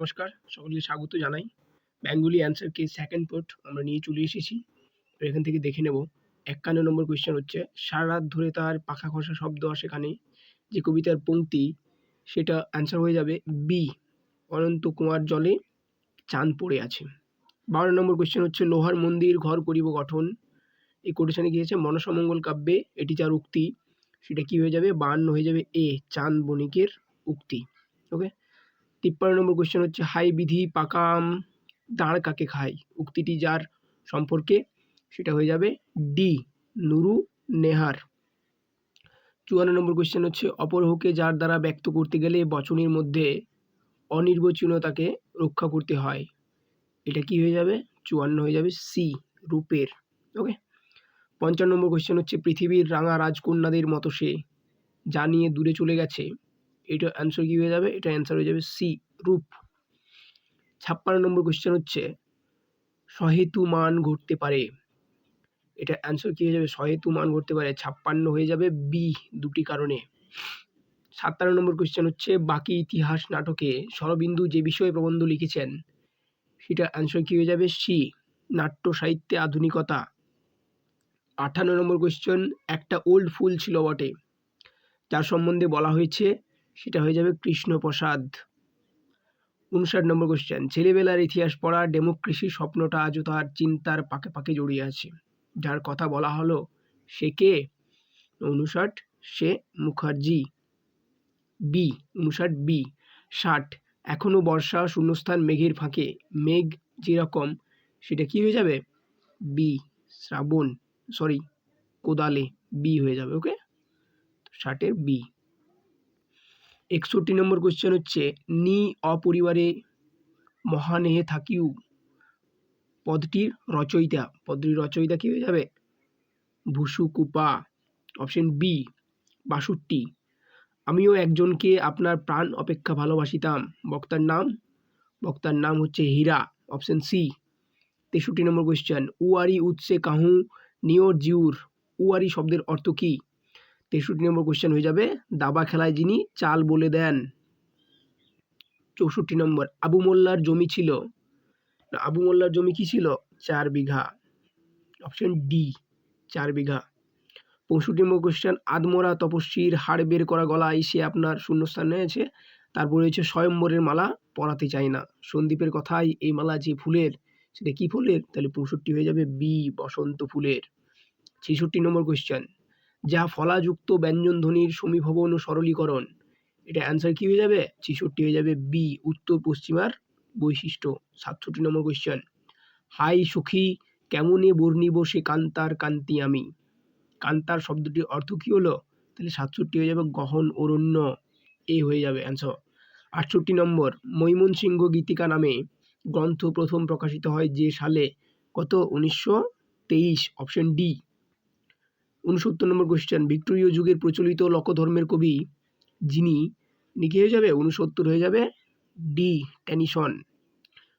নমস্কার, সকলকে স্বাগত জানাই। বেঙ্গলি অ্যান্সার কে সেকেন্ড পোর্ট আমরা নিয়ে চলে এসেছি। তো এখান থেকে দেখে নেব। একান্ন নম্বর কোয়েশ্চেন হচ্ছে, সারা রাত ধরে তার পাখা খসা শব্দ সেখানে যে কবিতার পঙ্ক্তি, সেটা অ্যান্সার হয়ে যাবে বি অনন্ত কুমার জলে চাঁদ পড়ে আছে। বারো নম্বর কোয়েশ্চেন হচ্ছে, লোহার মন্দির ঘর করিব গঠন। এই কোটেশনে গিয়েছে মনসামঙ্গল কাব্যে এটি যার উক্তি, সেটা কি হয়ে যাবে? বাহান্ন হয়ে যাবে এ চাঁদ বণিকের উক্তি। ওকে তিপ্পান্ন নম্বর কোয়েশ্চেন হচ্ছে, হাই বিধি পাকাম দাঁড় কাকে খায়? উক্তিটি যার সম্পর্কে সেটা হয়ে যাবে ডি, নুরু নেহার। চুয়ান্ন নম্বর কোয়েশ্চেন হচ্ছে অপরহকে যার দ্বারা ব্যক্ত করতে গেলে বচনের মধ্যে অনির্বচনীয়তাকে রক্ষা করতে হয়। এটা কি হয়ে যাবে? চুয়ান্ন হয়ে যাবে সি, রূপের। ওকে পঞ্চান্ন নম্বর কোয়েশ্চেন হচ্ছে, পৃথিবীর রাঙা রাজকন্যাদের মতো সে যা নিয়ে দূরে চলে গেছে এটা অ্যান্সার কী হয়ে যাবে? এটা অ্যান্সার হয়ে যাবে সি রূপ। ছাপ্পান্ন নম্বর কোয়েশ্চেন হচ্ছে, সহেতু মান ঘটতে পারে। এটা অ্যান্সার কী হয়ে যাবে? সহেতু মান ঘটতে পারে, ছাপ্পান্ন হয়ে যাবে বি দুটি কারণে। সাতান্ন নম্বর কোয়েশ্চেন হচ্ছে, বাকি ইতিহাস নাটকে শরবিন্দু যে বিষয়ে প্রবন্ধ লিখেছেন, সেটা অ্যান্সার কী হয়ে যাবে? সি নাট্য সাহিত্যে আধুনিকতা। আঠান্ন নম্বর কোয়েশ্চেন একটা ওল্ড ফুল ছিল বটে। যার সম্বন্ধে বলা হয়েছে সেটা হয়ে যাবে কৃষ্ণপ্রসাদ। উনষাট নম্বর কোশ্চেন ছেলেবেলার ইতিহাস পড়া ডেমোক্রেসি স্বপ্নটা আজও তার চিন্তার পাকে পাকে জড়িয়ে আছে। যার কথা বলা হলো, সে কে? উনষাট, সে মুখার্জি। বি উনষাট বি ষাট। এখনও বর্ষা শূন্যস্থান মেঘের ফাঁকে। মেঘ যেরকম, সেটা কি হয়ে যাবে? বি শ্রাবণ সরি কোদালে বি হয়ে যাবে ওকে ষাটের বি একষট্টি নম্বর কোশ্চেন হচ্ছে, নি অপরিবারে মহানেহে থাকিউ। পদটির রচয়িতা পদটির রচয়িতা কী হয়ে যাবে? ভুসু কুপা অপশন বি বাষট্টি। আমিও একজনকে আপনার প্রাণ অপেক্ষা ভালোবাসিতাম। বক্তার নাম? বক্তার নাম হচ্ছে হীরা অপশন সি তেষট্টি নম্বর কোয়েশ্চেন উয়ারি উৎসে কাহু নিওর জিউর? উয়ারি শব্দের অর্থ কী? তেষট্টি নম্বর কোয়েশ্চেন হয়ে যাবে। দাবা খেলায় যিনি চাল বলে দেন, চৌষট্টি নম্বর, আবু মোল্লার জমি ছিল। আবু মোল্লার জমি কি ছিল? চার বিঘা। অপশন ডি চার বিঘা। পঁয়ষট্টি নম্বর কোয়েশ্চেন আদমরা তপস্বীর হাড় বের করা গলায় সে আপনার শূন্যস্থান নিয়েছে তারপরে হচ্ছে স্বয়ম্বরের মালা, পরাতে চায় না। সন্দীপের কথাই এই মালা যে ফুলের, সেটা কি ফুলের? তাহলে পঁয়ষট্টি হয়ে যাবে বি, বসন্ত ফুলের। ছেষট্টি নম্বর কোয়েশ্চেন যা ফলাযুক্ত ব্যঞ্জনধ্বনির সমীভবন ও সরলীকরণ। এটা অ্যান্সার কী হয়ে যাবে? ছেষট্টি হয়ে যাবে বি উত্তর পশ্চিমার বৈশিষ্ট্য। সাতষট্টি নম্বর কোয়েশ্চেন হাই সুখী, কেমনে বর্ণিব সে কান্তার কান্তি আমি? কান্তার শব্দটির অর্থ কী হলো? তাহলে সাতষট্টি হয়ে যাবে গহন অরণ্য। এ হয়ে যাবে অ্যান্সার আটষট্টি নম্বর, মৈমনসিংহ গীতিকা নামে গ্রন্থ প্রথম প্রকাশিত হয় যে সালে? কত? উনিশশো তেইশ। অপশন ডি উনসত্তর নম্বর কোয়েশ্চেন ভিক্টোরীয় যুগের প্রচলিত লোকধর্মের কবি যিনি নিকে হয়ে যাবে? উনসত্তর হয়ে যাবে ডি ট্যানিসন।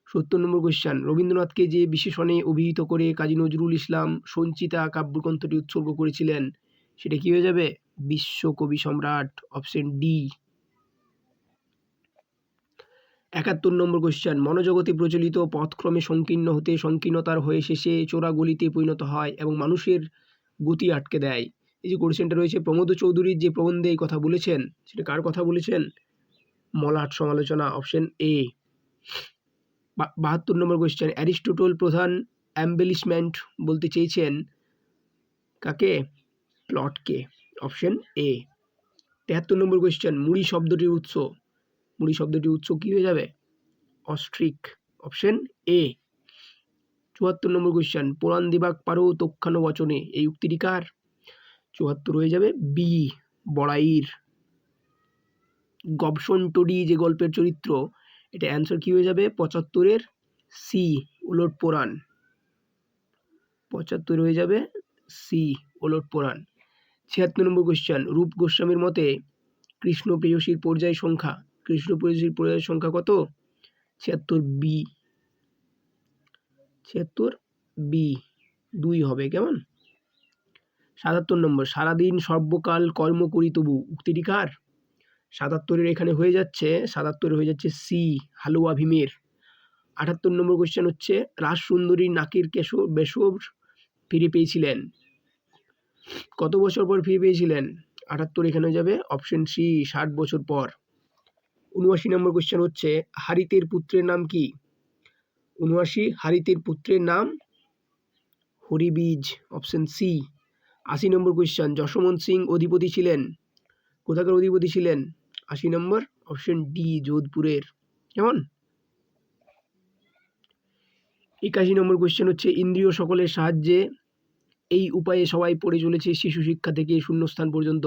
সত্তর নম্বর কোয়েশ্চেন রবীন্দ্রনাথকে যে বিশেষণে অভিহিত করে কাজী নজরুল ইসলাম সঞ্চিতা কাব্যগ্রন্থটি উৎসর্গ করেছিলেন, সেটা কি হয়ে যাবে? বিশ্ব কবি সম্রাট অপশন ডি। একাত্তর নম্বর কোয়েশ্চেন মনোজগতে প্রচলিত পথক্রমে সংকীর্ণ হতে সংকীর্ণতার হয়ে শেষে চোরা গলিতে পরিণত হয় এবং মানুষের গতি আটকে দেয়। এই যে কোয়েশ্চেনটা রয়েছে, প্রমোদ চৌধুরীর যে প্রবন্ধে এই কথা বলেছেন, সেটা কার কথা বলেছেন? মলাট সমালোচনা অপশন এ বাহাত্তর নম্বর কোয়েশ্চেন অ্যারিস্টোটল প্রধান অ্যাম্বেলিশমেন্ট বলতে চেয়েছেন কাকে? প্লটকে অপশন এ তেহাত্তর নম্বর কোয়েশ্চেন মুড়ি শব্দটির উৎস। মুড়ি শব্দটির উৎস কী হয়ে যাবে? অস্ট্রিক অপশন এ চুয়াত্তর নম্বর কোয়েশ্চেন পুরাণ দিবাক পারো তক্ষানো বচনে, এই উক্তিটি কার? চুয়াত্তর হয়ে যাবে বি, বড়াইর। গবসন টডি যে গল্পের চরিত্র, এটা অ্যান্সার কী হয়ে যাবে? পঁচাত্তরের সি ওলট পুরাণ পঁচাত্তর হয়ে যাবে সি ওলট পুরাণ ছিয়াত্তর নম্বর কোয়েশ্চেন রূপ গোস্বামীর মতে কৃষ্ণ প্রেয়সীর পর্যায় সংখ্যা কৃষ্ণ প্রেয়সীর পর্যায় সংখ্যা কত? ছিয়াত্তর বি ছিয়াত্তর বি দুই হবে, কেমন? সাতাত্তর নম্বর, সারাদিন সর্বকাল কর্ম করি তবু, উক্তিটি কার? সাতাত্তরের এখানে হয়ে যাচ্ছে, সাতাত্তরে হয়ে যাচ্ছে সি হালুয়া ভীমের। আটাত্তর নম্বর কোয়েশ্চেন হচ্ছে, রাজসুন্দরী নাকির কেশব, বেশব ফিরে পেয়েছিলেন। কত বছর পর ফিরে পেয়েছিলেন? আটাত্তর এখানে যাবে অপশন সি ষাট বছর পর। উনআশি নম্বর কোয়েশ্চেন হচ্ছে, হারিতের পুত্রের নাম কি? উনআশি হারিতের পুত্রের নাম? হরিবীজ অপশন সি আশি নম্বর কোয়েশ্চেন যশবন্ত সিং অধিপতি ছিলেন। কোথাকার অধিপতি ছিলেন? আশি নম্বর অপশন ডি যোধপুরের। কেমন? একাশি নম্বর কোয়েশ্চেন হচ্ছে, ইন্দ্রিয় সকলের সাহায্যে এই উপায়ে সবাই পড়ে চলেছে শিশু শিক্ষা থেকে শূন্যস্থান পর্যন্ত।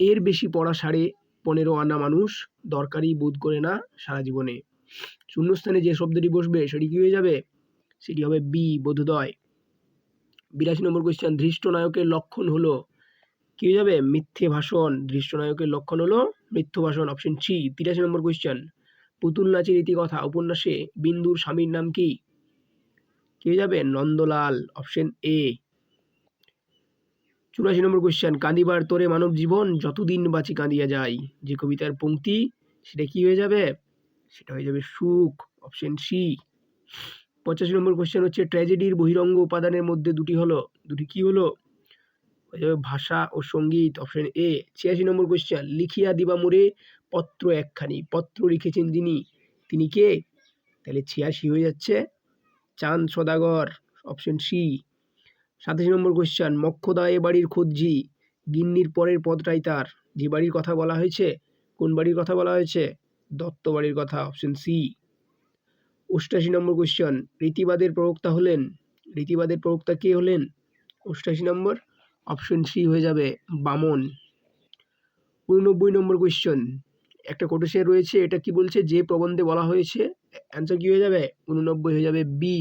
এর বেশি পড়া সাড়ে পনেরো আনা মানুষ দরকারই বোধ করে না সারা জীবনে। শূন্যস্থানে যে শব্দটি বসবে সেটি কী হয়ে যাবে? সেটি হবে বি, বোধোদয়। বিরাশি নম্বর কোয়েশ্চেন ধৃষ্ট নায়কের লক্ষণ হলো কী হয়ে যাবে? মিথ্যে ভাষণ। ধৃষ্ট নায়কের লক্ষণ হলো মিথ্য ভাষণ অপশন সি তিরাশি নম্বর কোয়েশ্চেন পুতুল নাচের ইতিকথা, উপন্যাসে বিন্দুর স্বামীর নাম কি? কি যাবে? নন্দলাল অপশন এ চুরাশি নম্বর কোয়েশ্চেন কাঁদিবার তোরে মানব জীবন, যতদিন বাঁচি কাঁদিয়া যায় যে কবিতার পঙ্ক্তি, সেটা কি হয়ে যাবে? সেটা হয়ে যাবে সুখ অপশন সি পঁচাশি নম্বর কোয়েশ্চেন হচ্ছে ট্র্যাজেডির বহিরঙ্গ উপাদানের মধ্যে দুটি হলো, দুটি কি হলো? হয়ে যাবে ভাষা ও সংগীত অপশন এ ছিয়াশি নম্বর কোয়েশ্চেন লিখিয়া দিবা মোরে পত্র একখানি, পত্র লিখেছেন যিনি, তিনি কে? তাহলে ছিয়াশি হয়ে যাচ্ছে, চাঁদ সদাগর অপশন সি সাতাশি নম্বর কোয়েশ্চেন মক্ষদা এ বাড়ির খোঁজি গিন্নির পরের পদটাই তার, যে বাড়ির কথা বলা হয়েছে, কোন বাড়ির কথা বলা হয়েছে? দত্ত বাড়ির কথা অপশন সি অষ্টাশি নম্বর কোয়েশ্চেন রীতিবাদের প্রবক্তা হলেন। রীতিবাদের প্রবক্তা কে হলেন? অষ্টাশি নম্বর অপশন সি হয়ে যাবে বামন। উননব্বই নম্বর কোয়েশ্চেন একটা কোটেশন রয়েছে, এটা কি বলছে? যে প্রবন্ধে বলা হয়েছে অ্যান্সার কি হয়ে যাবে? উননব্বই হয়ে যাবে বি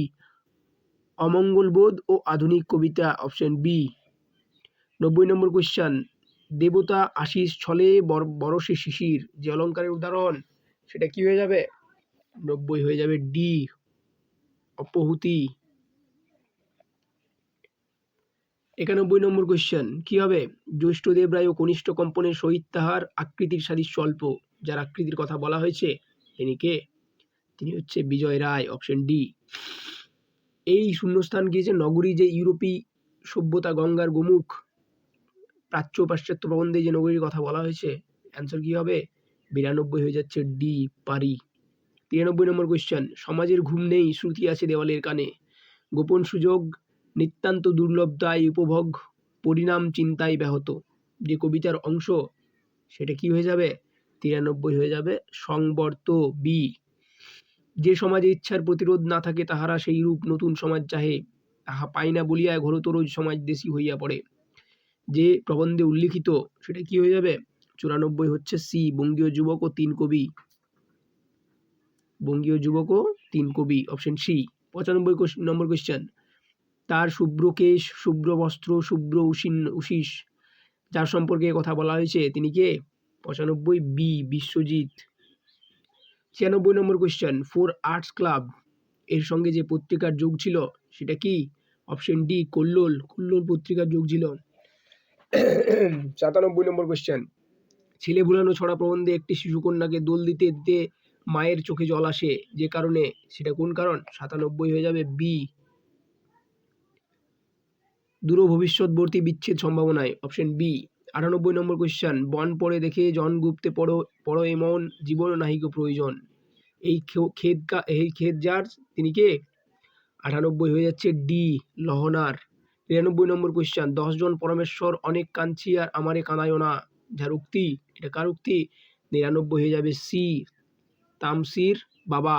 অমঙ্গলবোধ ও আধুনিক কবিতা অপশন বি নব্বই নম্বর কোয়েশ্চেন দেবতা আশিস ছলে বর, বরসে শিশির, যে অলঙ্কারের উদাহরণ। সেটা কি হয়ে যাবে? নব্বই হয়ে যাবে ডি অপহুতি। একানব্বই নম্বর কোয়েশ্চেন কি হবে? জ্যৈষ্ঠদেব রায় ও কনিষ্ঠ কম্পনের সহিত তাহার আকৃতির সাদৃশ্য অল্প, যার আকৃতির কথা বলা হয়েছে তিনি কে? তিনি হচ্ছে বিজয় রায় অপশন ডি এই শূন্যস্থান গিয়েছে নগরী যে ইউরোপী সভ্যতা গঙ্গার গোমুখ প্রাচ্য পাশ্চাত্য প্রবন্ধে যে নগরীর কথা বলা হয়েছে অ্যান্সার কী হবে? বিরানব্বই হয়ে যাচ্ছে ডি পারি। তিরানব্বই নম্বর কোয়েশ্চেন সমাজের ঘুম নেই, শ্রুতি আছে দেওয়ালের কানে। গোপন সুযোগ নিতান্ত দুর্লভতায় উপভোগ, পরিণাম চিন্তায় ব্যাহত। যে কবিতার অংশ, সেটা কি হয়ে যাবে? তিরানব্বই হয়ে যাবে সংবর্ত বি যে সমাজে ইচ্ছার প্রতিরোধ না থাকে, তাহারা সেই রূপ নতুন সমাজ চাহে। তাহা পায় না বলিয়া ঘোরতর সমাজ দেশি হইয়া পড়ে। যে প্রবন্ধে উল্লিখিত, সেটা কি হয়ে যাবে? চুরানব্বই হচ্ছে সি, বঙ্গীয় যুবক ও তিন কবি। বঙ্গীয় যুবক ও তিন কবি অপশন সি পঁচানব্বই নম্বর কোয়েশ্চেন তার শুভ্র কেশ, শুভ্র বস্ত্র, শুভ্র উশিন, উশিস, যার সম্পর্কে কথা বলা হয়েছে, তিনি কে? পঁচানব্বই বি, বিশ্বজিৎ। ছিয়ানব্বই নম্বর কোয়েশ্চেন ফোর আর্টস ক্লাব এর সঙ্গে যে পত্রিকার যোগ ছিল, সেটা কি? অপশন ডি কল্লোল কল্লোল পত্রিকার যোগ ছিল। সাতানব্বই নম্বর কোয়েশ্চেন ছেলে ভুলানো ছড়া প্রবন্ধে একটি শিশুকন্যাকে দোল দিতে দিতে মায়ের চোখে জল আসে। যে কারণে, সেটা কোন কারণ? সাতানব্বই হয়ে যাবে বি। দূর ভবিষ্যৎবর্তী বিচ্ছেদ সম্ভাবনায়। অপশন বি, আটানব্বই নম্বর কোয়েশ্চেন, বন পড়ে দেখে জন গুপ্তে পড়ো পড়ো এমন জীবন নাহিক প্রয়োজন। এই খেদ এই খেদ যার? তিনি কে? আটানব্বই হয়ে যাচ্ছে ডি, লহনার। নিরানব্বই নম্বর কোয়েশ্চেন দশজন পরমেশ্বর অনেক কাঁদছি আর আমারে কাঁদায়ও না। যার উক্তি, এটা কার উক্তি? নিরানব্বই হয়ে যাবে সি, তামসির বাবা।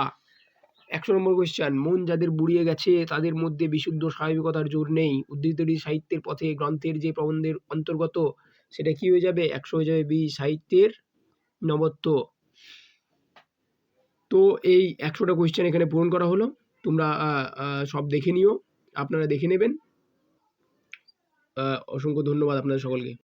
একশো নম্বর কোয়েশ্চেন মন যাদের বুড়িয়ে গেছে, তাদের মধ্যে বিশুদ্ধ স্বাভাবিকতার জোর নেই। উদ্ধৃতটি সাহিত্যের পথে গ্রন্থের যে প্রবন্ধের অন্তর্গত, সেটা কি হয়ে যাবে? একশো হয়ে যাবে বি, সাহিত্যের নবত্ব। তো এই একশোটা কোয়েশ্চেন এখানে পূরণ করা হলো। তোমরা সব দেখে নিও। আপনারা দেখে নেবেন। অসংখ্য ধন্যবাদ আপনাদের সকলকে।